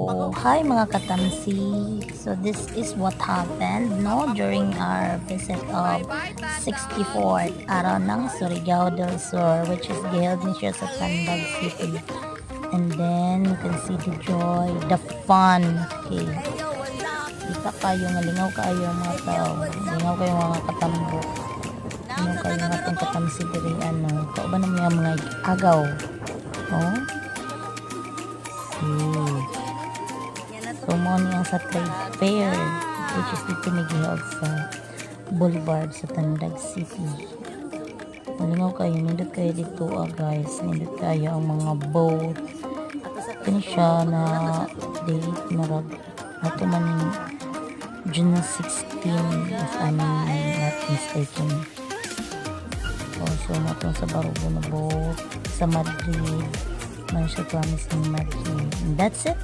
Oh, hi mga katamsi. So this is what happened no during our visit of 64th araw ng Surigao del Sur which is held ni siya sa Tandag City. And then you can see the joy, the fun. Okay. Kita kayo nga lingaw kayo mga tao. Lingaw kayo mga katambo. Lingaw kayo nga itong katamsi diri ano. Kauban naman yung mga agaw. Oh. See. Niya sa trade fair which is dito nag-held sa Boulevard sa Tandag City. Malingaw kayo, nindot kayo dito ah guys. Nindot kayo ang mga boat. Kani siya na date na rag ato man yung June 16 if I'm not mistaken. Also, natong sa Barugo na boat sa Madrid. Man siya promise ni Madrid. And that's it.